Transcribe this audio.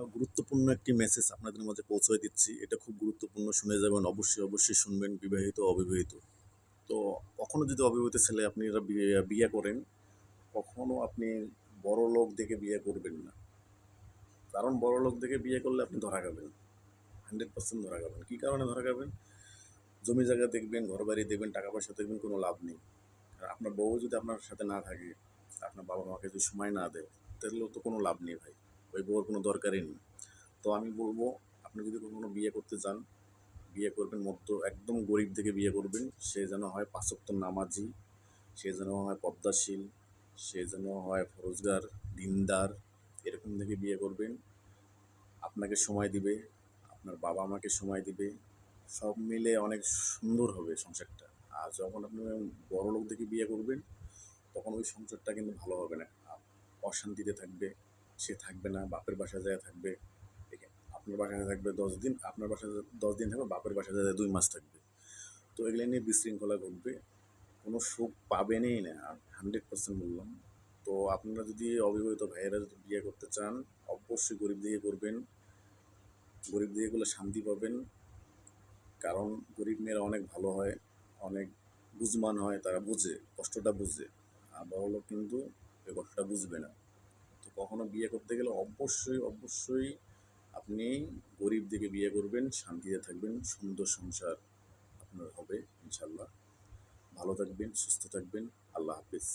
গুরুত্বপূর্ণ একটি মেসেজ আপনাদের মাঝে পৌঁছে দিচ্ছি। এটা খুব গুরুত্বপূর্ণ শুনে যাবেন। অবশ্যই, অবশ্যই শুনবেন বিবাহিত, অবিবাহিত। তো কখনো যদি অবিবাহিত ছেলে আপনারা বিয়ে করেন, কখনো আপনি বড়লোক দেখে বিয়ে করবেন না। কারণ বড়লোক দেখে বিয়ে করলে আপনি ধরা খাবেন। 100% ধরা খাবেন। কী কারণে ধরা খাবেন? জমি জায়গা দেখবেন, ঘরবাড়ি দেখবেন, টাকা-পয়সা দেখবেন, কোনো লাভ নেই। আর আপনার বউ যদি আপনার সাথে না থাকে, আপনার বাবা-মাকে যদি সময় না দেয়, তাহলেও তো কোনো লাভ নেই ভাই। ওই বউয়ের কোনো দরকারই নেই। তো আমি বলব, আপনি যদি কখনো বিয়ে করতে চান, বিয়ে করবেন মধ্য একদম গরিব থেকে বিয়ে করবেন। সে যেন হয় পাঁচ নামাজি, সে যেন হয় পর্দাশীল, সে যেন হয় ফরজগার, দিনদার, এরকম থেকে বিয়ে করবেন। আপনাকে সময় দিবে, আপনার বাবা-মাকে সময় দিবে। সব মিলে অনেক সুন্দর হবে সংসারটা। আর যখন আপনি বড়লোক দেখে বিয়ে করবেন, তখন ওই সংসারটা কিন্তু ভালো হবে না। অশান্তিতে থাকবে, সে থাকবে না, বাপের বাসায় যাইয়া থাকবে। আপনার বাসায় থাকবে ১০ দিন, আপনার বাসায় ১০ দিন থাকবে, বাপের বাসায় যাইয়া ২ মাস থাকবে। তো এগুলো নিয়ে বিশৃঙ্খলা ঘটবে। কোনো সুখ পাবেনই না। 100% বললাম। তো আপনারা যদি অবিবাহিত ভাইয়েরা যদি বিয়ে করতে চান, অবশ্যই গরিব দেখে করবেন। গরিব দেখে করলে শান্তি পাবেন। কারণ গরিব মেয়েরা অনেক ভালো হয়, অনেক বুঝমান হয়, তারা বুঝে, কষ্টটা বুঝে। আর বড়লোক কিন্তু এই কষ্টটা বুঝবে না। তো কখনো বিয়ে করতে গেলে অবশ্যই, অবশ্যই আপনি গরিব দিকে বিয়ে করবেন, শান্তিতে থাকবেন, সুন্দর সংসার আপনার হবে ইনশাল্লাহ ভালো থাকবেন, সুস্থ থাকবেন। আল্লাহ হাফেজ।